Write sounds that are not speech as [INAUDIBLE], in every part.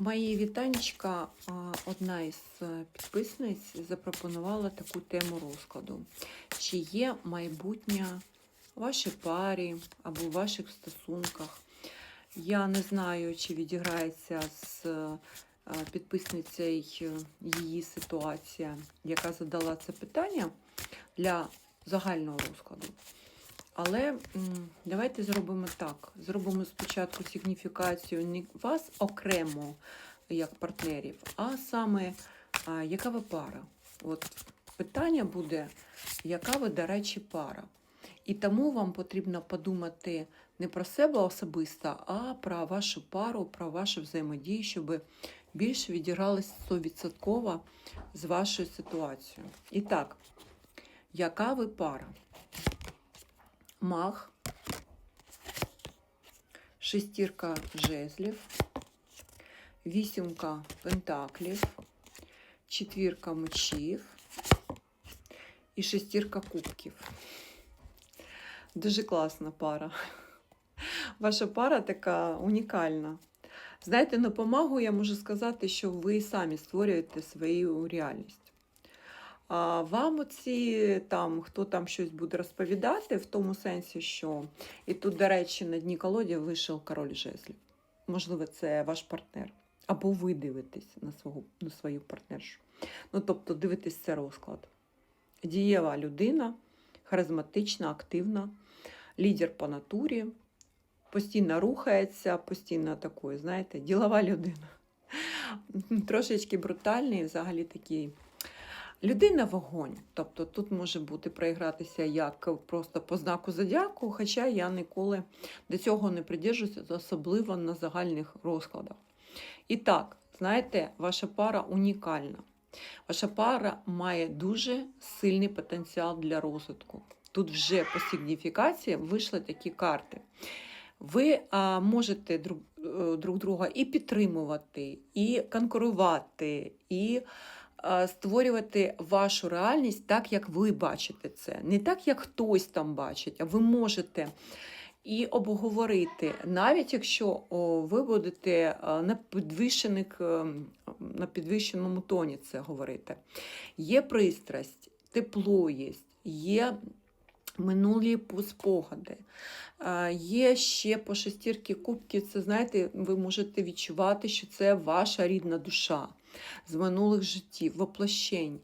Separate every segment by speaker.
Speaker 1: Мої вітанечка, одна із е, підписниць запропонувала таку тему розкладу. Чи є майбутнє у вашій парі або у ваших стосунках? Я не знаю, чи відіграється з е, підписницею її ситуація, яка задала це питання для загального розкладу. Але давайте зробимо так. Зробимо спочатку сигніфікацію не вас окремо як партнерів, а саме яка ви пара. От питання буде, яка ви, до речі, пара. І тому вам потрібно подумати не про себе особисто, а про вашу пару, про вашу взаємодію, щоб більше відігралось 100% з вашою ситуацією. І так, яка ви пара? Мах, шестірка жезлів, вісімка пентаклів, четвірка мечів і шестірка кубків. Дуже класна пара. Ваша пара така унікальна. Знаєте, на помагу я можу сказати, що ви самі створюєте свою реальність. А вам оці там, хто там щось буде розповідати, в тому сенсі, що і тут, до речі, на дні колоді вийшов король жезлів. Можливо, це ваш партнер. Або ви дивитесь на свого, на свою партнершу. Ну, тобто, дивитесь це розклад. Дієва людина, харизматична, активна, лідер по натурі, постійно рухається, постійно такою, знаєте, ділова людина. Трошечки брутальний, взагалі такий. Людина вогонь. Тобто тут може бути проігратися як просто по знаку зодіаку, хоча я ніколи до цього не придержуюся, особливо на загальних розкладах. І так, знаєте, ваша пара унікальна. Ваша пара має дуже сильний потенціал для розвитку. Тут вже по сигніфікації вийшли такі карти. Ви а, можете друг, е, друг друга і підтримувати, і конкурувати, і створювати вашу реальність так, як ви бачите це. Не так, як хтось там бачить, а ви можете і обговорити, навіть якщо ви будете на, підвищених, ем, на підвищеному тоні це говорити. Є пристрасть, тепло є, є минулі спогади. Е, Є ще по шестірки кубків, це знаєте, ви можете відчувати, що це ваша рідна душа з минулих життів, воплощень.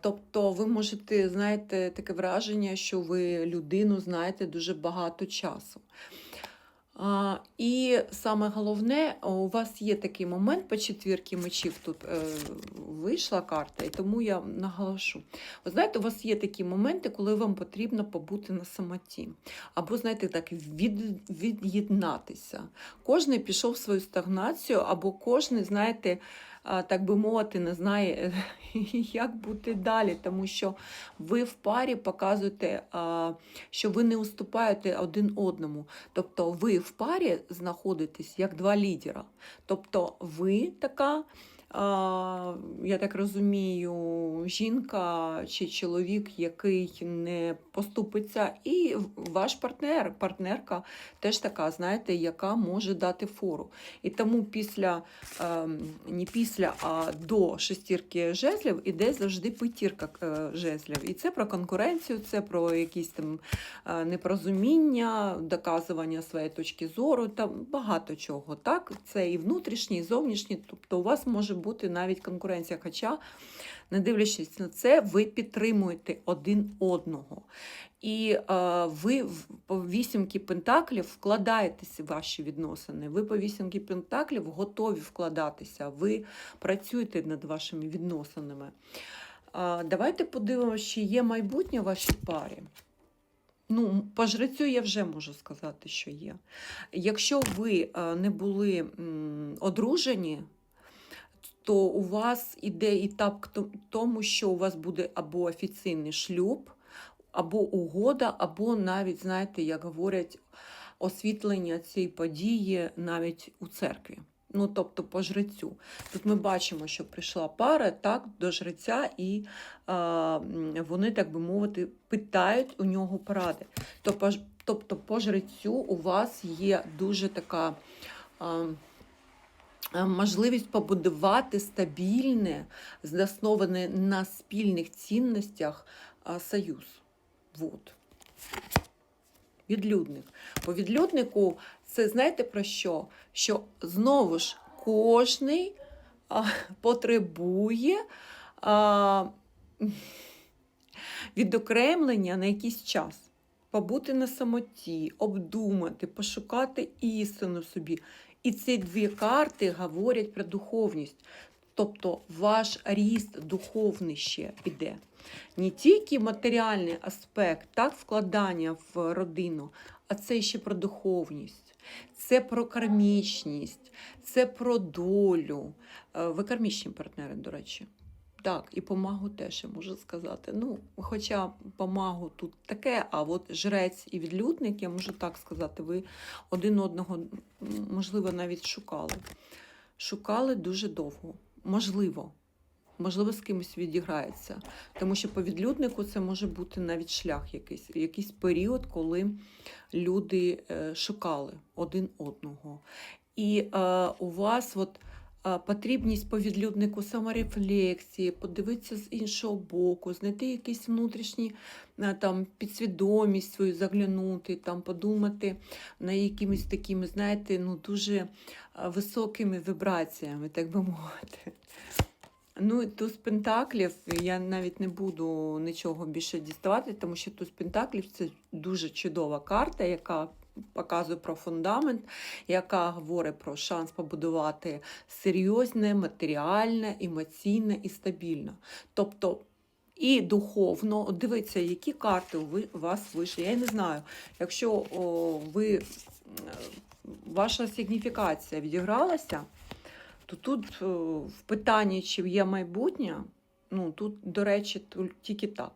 Speaker 1: Тобто ви можете, знаєте, таке враження, що ви людину знаєте дуже багато часу. І саме головне, у вас є такий момент по четвірки мечів, тут е, вийшла карта, і тому я наголошу. Ви знаєте, у вас є такі моменти, коли вам потрібно побути на самоті. Або, знаєте, так, від, від'єднатися. Кожний пішов в свою стагнацію, або кожний, знаєте, так би мовити, не знає, [LAUGHS] як бути далі, тому що ви в парі показуєте, що ви не уступаєте один одному. Тобто ви в парі знаходитесь як два лідера. Тобто ви така. Я так розумію, жінка чи чоловік, який не поступиться, і ваш партнер, партнерка теж така, знаєте, яка може дати фору. І тому після, ем, не після, а до шестірки жезлів іде завжди п'ятірка е, жезлів. І це про конкуренцію, це про якісь там е, непорозуміння, доказування своєї точки зору, там багато чого. Так? Це і внутрішній, і зовнішній. Тобто у вас може бути навіть конкуренція. Хоча, не дивлячись на це, ви підтримуєте один одного. І е, ви по вісімки пентаклів вкладаєтеся в ваші відносини. Ви по вісімки пентаклів готові вкладатися. Ви працюєте над вашими відносинами. Е, давайте подивимося, чи є майбутнє в вашій парі. Ну, по жрецю я вже можу сказати, що є. Якщо ви е, не були одружені, то у вас іде етап к тому, що у вас буде або офіційний шлюб, або угода, або навіть, знаєте, як говорять, освітлення цієї події навіть у церкві. Ну, тобто по жрецю. Тут ми бачимо, що прийшла пара так, до жреця, і е, вони, так би мовити, питають у нього поради. Тобто, по жрецю у вас є дуже така. Е, можливість побудувати стабільне, засноване на спільних цінностях союз. Вот. Відлюдник. По відлюднику це знаєте про що? Що знову ж кожний а, потребує а, [LAUGHS] відокремлення на якийсь час. Побути на самоті, обдумати, пошукати істину собі. І ці дві карти говорять про духовність. Тобто ваш ріст духовний ще піде. Не тільки матеріальний аспект, так, вкладання в родину, а це ще про духовність, це про кармічність, це про долю. Е, Ви кармічні партнери, до речі. Так, і помагу теж я можу сказати. Ну, хоча помагу тут таке, а от жрець і відлюдник, я можу так сказати, ви один одного, можливо, навіть шукали. Шукали дуже довго. Можливо. Можливо, з кимось відіграється. Тому що по відлюднику це може бути навіть шлях якийсь, якийсь період, коли люди е, шукали один одного. І е, у вас от, потрібність по відлюднику саморефлексії, подивитися з іншого боку, знайти якийсь внутрішній е, там, підсвідомість свою заглянути, там, подумати на якимись такими, знаєте, ну, дуже високими вібраціями, так би мовити. Ну, туз пентаклів я навіть не буду нічого більше діставати, тому що туз пентаклів це дуже чудова карта, яка показує про фундамент, яка говорить про шанс побудувати серйозне, матеріальне, емоційне і стабільне. Тобто і духовно, дивіться, які карти у вас вийшли. Я не знаю, якщо о, ви, е, ваша сигніфікація відігралася, то тут е, в питанні, чи є майбутнє, ну тут, до речі, тільки так.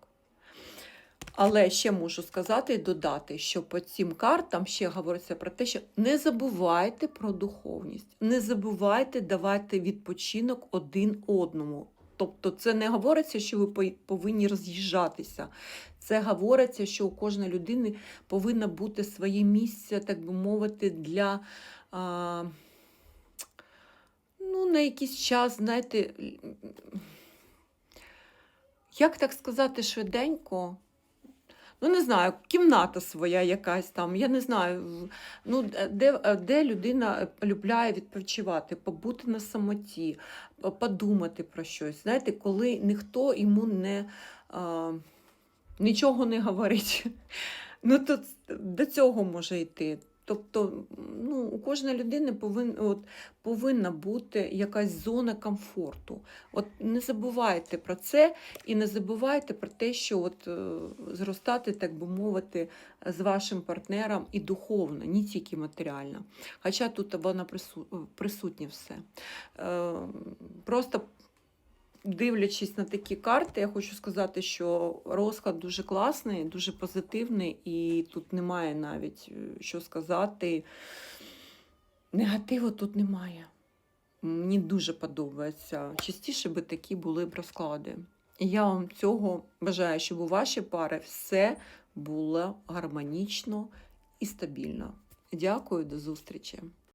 Speaker 1: Але ще можу сказати і додати, що по цим картам ще говориться про те, що не забувайте про духовність, не забувайте давати відпочинок один одному. Тобто це не говориться, що ви повинні роз'їжджатися. Це говориться, що у кожної людини повинно бути своє місце, так би мовити, для. А, ну, на якийсь час, знаєте, як так сказати швиденько? Ну, не знаю, кімната своя якась там, я не знаю, ну, де, де людина любляє відпочивати, побути на самоті, подумати про щось. Знаєте, коли ніхто йому не, а, нічого не говорить. [LAUGHS] Ну, то до цього може йти. Тобто, ну, у кожної людини повин, от, повинна бути якась зона комфорту. От не забувайте про це і не забувайте про те, що от, е, зростати, так би мовити, з вашим партнером і духовно, не тільки матеріально. Хоча тут вона прису- присутнє все. Е, Просто дивлячись на такі карти, я хочу сказати, що розклад дуже класний, дуже позитивний, і тут немає навіть е, що сказати. Негативу тут немає. Мені дуже подобається. Частіше би такі були б розклади. І я вам цього бажаю, щоб у вашій пари все було гармонічно і стабільно. Дякую, до зустрічі!